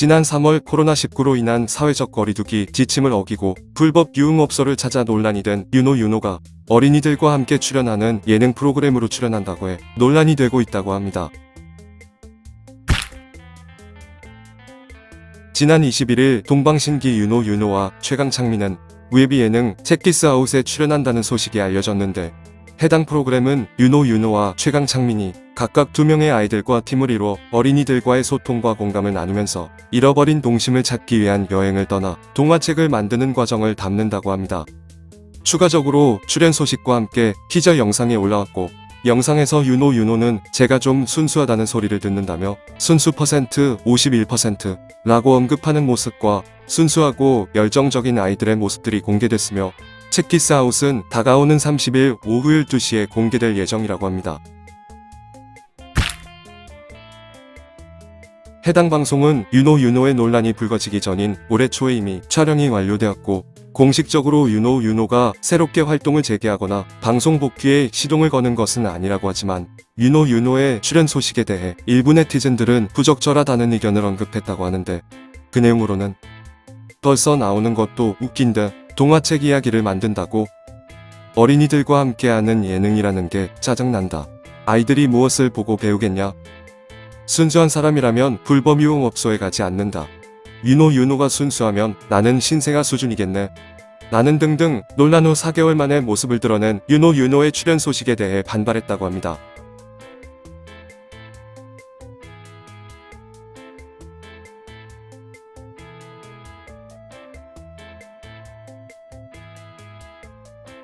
지난 3월 코로나19로 인한 사회적 거리두기 지침을 어기고 불법 유흥업소를 찾아 논란이 된 윤호 윤호가 어린이들과 함께 출연하는 예능 프로그램으로 출연한다고 해 논란이 되고 있다고 합니다. 지난 21일 동방신기 윤호 윤호와 최강창민은 웹이 예능 체키스아웃에 출연한다는 소식이 알려졌는데 해당 프로그램은 윤호 윤호와 최강창민이 각각 두 명의 아이들과 팀을 이뤄 어린이들과의 소통과 공감을 나누면서 잃어버린 동심을 찾기 위한 여행을 떠나 동화책을 만드는 과정을 담는다고 합니다. 추가적으로 출연 소식과 함께 티저 영상이 올라왔고 영상에서 윤호 윤호는 제가 좀 순수하다는 소리를 듣는다며 순수 퍼센트 51%라고 언급하는 모습과 순수하고 열정적인 아이들의 모습들이 공개됐으며 체키스 아웃은 다가오는 30일 오후 12시에 공개될 예정이라고 합니다. 해당 방송은 윤호 윤호의 논란이 불거지기 전인 올해 초에 이미 촬영이 완료되었고 공식적으로 윤호 윤호가 새롭게 활동을 재개하거나 방송 복귀에 시동을 거는 것은 아니라고 하지만 윤호 윤호의 출연 소식에 대해 일부 네티즌들은 부적절하다는 의견을 언급했다고 하는데 그 내용으로는 벌써 나오는 것도 웃긴데 동화책 이야기를 만든다고 어린이들과 함께하는 예능이라는 게 짜증난다. 아이들이 무엇을 보고 배우겠냐? 순수한 사람이라면 불법 유흥업소에 가지 않는다. 윤호 윤호가 순수하면 나는 신생아 수준이겠네. 나는 등등 논란 후 4개월 만에 모습을 드러낸 윤호 윤호의 출연 소식에 대해 반발했다고 합니다.